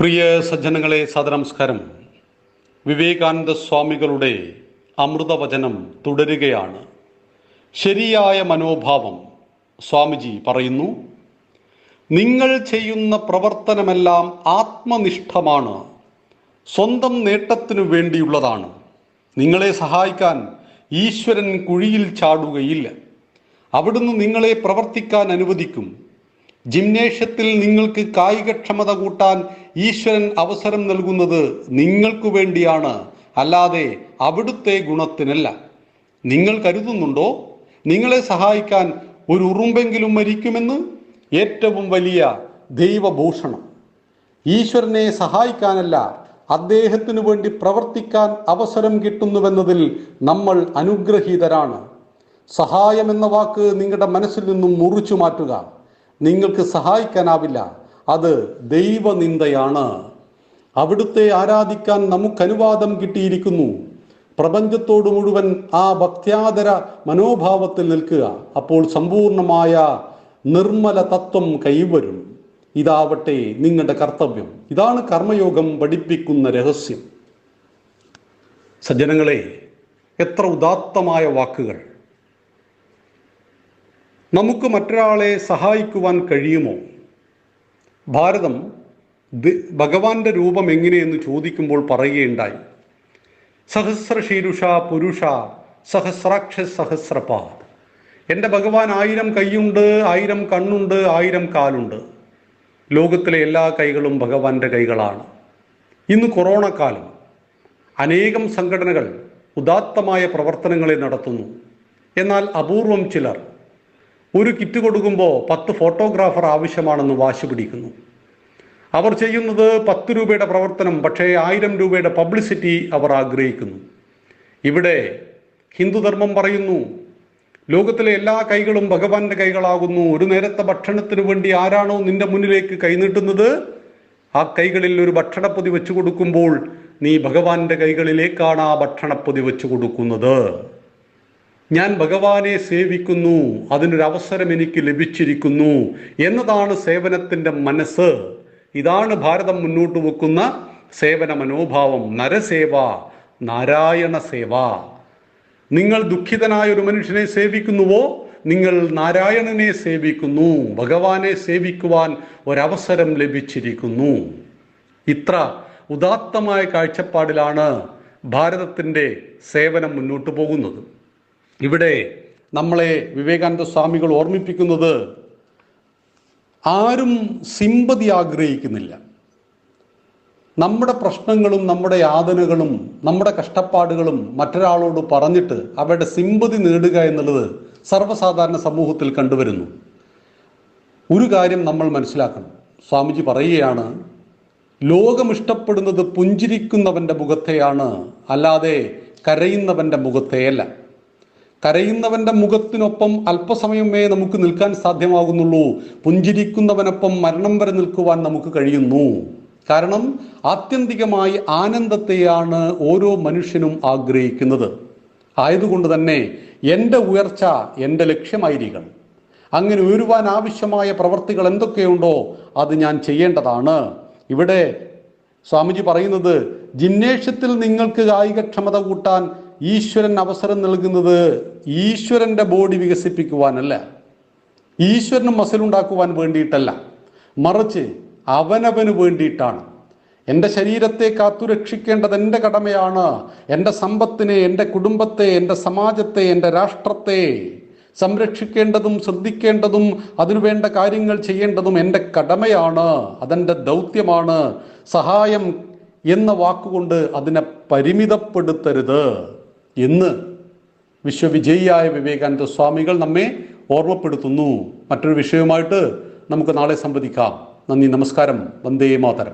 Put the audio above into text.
പ്രിയ സജ്ജനങ്ങളെ സദനമസ്കാരം വിവേകാനന്ദ സ്വാമികളുടെ അമൃതവചനം തുടരുകയാണ്. ശരിയായ മനോഭാവം സ്വാമിജി പറയുന്നു നിങ്ങൾ ചെയ്യുന്ന പ്രവർത്തനമെല്ലാം ആത്മനിഷ്ഠമാണ് സ്വന്തം നേട്ടത്തിനു വേണ്ടിയുള്ളതാണ്. നിങ്ങളെ സഹായിക്കാൻ ഈശ്വരൻ കുഴിയിൽ ചാടുകയില്ല. അവിടുന്ന് നിങ്ങളെ പ്രവർത്തിക്കാൻ അനുവദിക്കും. ജിംനേഷ്യത്തിൽ നിങ്ങൾക്ക് കായികക്ഷമത കൂട്ടാൻ ഈശ്വരൻ അവസരം നൽകുന്നത് നിങ്ങൾക്കു വേണ്ടിയാണ്. അല്ലാതെ അവിടുത്തെ ഗുണത്തിനല്ല. നിങ്ങൾ കരുതുന്നുണ്ടോ? നിങ്ങളെ സഹായിക്കാൻ ഒരു ഉറുമ്പെങ്കിലും മരിക്കുമെന്ന്? ഏറ്റവും വലിയ ദൈവഭൂഷണം. ഈശ്വരനെ സഹായിക്കാനല്ല അദ്ദേഹത്തിനു വേണ്ടി പ്രവർത്തിക്കാൻ അവസരം കിട്ടുന്നുവെന്നതിൽ നമ്മൾ അനുഗ്രഹീതരാണ്. സഹായം എന്ന വാക്ക് നിങ്ങളുടെ മനസ്സിൽ നിന്നും മുറിച്ചു മാറ്റുക. നിങ്ങൾക്ക് സഹായിക്കാനാവില്ല. അത് ദൈവനിന്ദയാണ്. അവിടുത്തെ ആരാധിക്കാൻ നമുക്ക് അനുവാദം കിട്ടിയിരിക്കുന്നു. പ്രപഞ്ചത്തോട് മുഴുവൻ ആ ഭക്ത്യാദര മനോഭാവത്തിൽ നിൽക്കുക. അപ്പോൾ സമ്പൂർണമായ നിർമ്മല തത്വം കൈവരും. ഇതാവട്ടെ നിങ്ങളുടെ കർത്തവ്യം. ഇതാണ് കർമ്മയോഗം പഠിപ്പിക്കുന്ന രഹസ്യം. സജ്ജനങ്ങളെ എത്ര ഉദാത്തമായ വാക്കുകൾ. നമുക്ക് മറ്റൊരാളെ സഹായിക്കുവാൻ കഴിയുമോ? ഭാരതം ഭഗവാന്റെ രൂപം എങ്ങനെയെന്ന് ചോദിക്കുമ്പോൾ പറയുകയുണ്ടായി. സഹസ്രശീരുഷ പുരുഷ സഹസ്രാക്ഷ സഹസ്രപാദ്. എന്റെ ഭഗവാൻ ആയിരം കൈയുണ്ട് ആയിരം കണ്ണുണ്ട് ആയിരം കാലുണ്ട്. ലോകത്തിലെ എല്ലാ കൈകളും ഭഗവാന്റെ കൈകളാണ്. ഇന്ന് കൊറോണ കാലം. അനേകം സംഘടനകൾ ഉദാത്തമായ പ്രവർത്തനങ്ങളെ നടത്തുന്നു. എന്നാൽ അപൂർവം ചിലർ ഒരു കിറ്റ് കൊടുക്കുമ്പോൾ പത്ത് ഫോട്ടോഗ്രാഫർ ആവശ്യമാണെന്ന് വാശി പിടിക്കുന്നു. അവർ ചെയ്യുന്നത് പത്ത് രൂപയുടെ പ്രവർത്തനം പക്ഷേ ആയിരം രൂപയുടെ പബ്ലിസിറ്റി അവർ ആഗ്രഹിക്കുന്നു. ഇവിടെ ഹിന്ദുധർമ്മം പറയുന്നു ലോകത്തിലെ എല്ലാ കൈകളും ഭഗവാന്റെ കൈകളാകുന്നു. ഒരു നേരത്തെ ഭക്ഷണത്തിന് വേണ്ടി ആരാണോ നിന്റെ മുന്നിലേക്ക് കൈനീട്ടുന്നത് ആ കൈകളിൽ ഒരു ഭക്ഷണപ്പൊതി വെച്ചു കൊടുക്കുമ്പോൾ നീ ഭഗവാന്റെ കൈകളിലേക്കാണ് ആ ഭക്ഷണപ്പൊതി വെച്ചു കൊടുക്കുന്നത്. ഞാൻ ഭഗവാനെ സേവിക്കുന്നു അതിനൊരവസരം എനിക്ക് ലഭിച്ചിരിക്കുന്നു എന്നതാണ് സേവനത്തിന്റെ മനസ്സ്. ഇതാണ് ഭാരതം മുന്നോട്ട് വെക്കുന്ന സേവന മനോഭാവം. നരസേവ നാരായണ സേവ. നിങ്ങൾ ദുഃഖിതനായ ഒരു മനുഷ്യനെ സേവിക്കുന്നുവോ? നിങ്ങൾ നാരായണനെ സേവിക്കുന്നു. ഭഗവാനെ സേവിക്കുവാൻ ഒരവസരം ലഭിച്ചിരിക്കുന്നു. ഇത്ര ഉദാത്തമായ കാഴ്ചപ്പാടിലാണ് ഭാരതത്തിന്റെ സേവനം മുന്നോട്ട് പോകുന്നത്. ഇവിടെ നമ്മളെ വിവേകാനന്ദ സ്വാമികൾ ഓർമ്മിപ്പിക്കുന്നത് ആരും സിമ്പതി ആഗ്രഹിക്കുന്നില്ല. നമ്മുടെ പ്രശ്നങ്ങളും നമ്മുടെ യാതനകളും നമ്മുടെ കഷ്ടപ്പാടുകളും മറ്റൊരാളോട് പറഞ്ഞിട്ട് അവരുടെ സിമ്പതി നേടുക എന്നുള്ളത് സർവസാധാരണ സമൂഹത്തിൽ കണ്ടുവരുന്നു. ഒരു കാര്യം നമ്മൾ മനസ്സിലാക്കണം. സ്വാമിജി പറയുകയാണ് ലോകം ഇഷ്ടപ്പെടുന്നത് പുഞ്ചിരിക്കുന്നവന്റെ മുഖത്തെയാണ് അല്ലാതെ കരയുന്നവന്റെ മുഖത്തെയല്ല. കരയുന്നവന്റെ മുഖത്തിനൊപ്പം അല്പസമയമേ നമുക്ക് നിൽക്കാൻ സാധ്യമാകുന്നുള്ളൂ. പുഞ്ചിരിക്കുന്നവനൊപ്പം മരണം വരെ നിൽക്കുവാൻ നമുക്ക് കഴിയുന്നു. കാരണം ആത്യന്തികമായി ആനന്ദത്തെയാണ് ഓരോ മനുഷ്യനും ആഗ്രഹിക്കുന്നത്. ആയതുകൊണ്ട് തന്നെ എന്റെ ഉയർച്ച എന്റെ ലക്ഷ്യമായിരിക്കണം. അങ്ങനെ ഉയരുവാൻ ആവശ്യമായ പ്രവർത്തികൾ എന്തൊക്കെയുണ്ടോ അത് ഞാൻ ചെയ്യേണ്ടതാണ്. ഇവിടെ സ്വാമിജി പറയുന്നത് ജിംനേഷ്യത്തിൽ നിങ്ങൾക്ക് കായികക്ഷമത കൂട്ടാൻ ഈശ്വരൻ അവസരം നൽകുന്നത് ഈശ്വരന്റെ ബോഡി വികസിപ്പിക്കുവാനല്ല. ഈശ്വരന് മസിലുണ്ടാക്കുവാൻ വേണ്ടിയിട്ടല്ല. മറിച്ച് അവനവന് വേണ്ടിയിട്ടാണ്. എന്റെ ശരീരത്തെ കാത്തുരക്ഷിക്കേണ്ടത് എന്റെ കടമയാണ്. എന്റെ സമ്പത്തിനെ എന്റെ കുടുംബത്തെ എന്റെ സമാജത്തെ എന്റെ രാഷ്ട്രത്തെ സംരക്ഷിക്കേണ്ടതും ശ്രദ്ധിക്കേണ്ടതും അതിനുവേണ്ട കാര്യങ്ങൾ ചെയ്യേണ്ടതും എന്റെ കടമയാണ്. അതെന്റെ ദൗത്യമാണ്. സഹായം എന്ന വാക്കുകൊണ്ട് അതിനെ പരിമിതപ്പെടുത്തരുത്. എന്ന് വിശ്വവിജയിയായ വിവേകാനന്ദ സ്വാമികൾ നമ്മെ ഓർമ്മപ്പെടുത്തുന്നു. മറ്റൊരു വിഷയവുമായിട്ട് നമുക്ക് നാളെ സംവദിക്കാം. നന്ദി നമസ്കാരം. വന്ദേ മാതരം.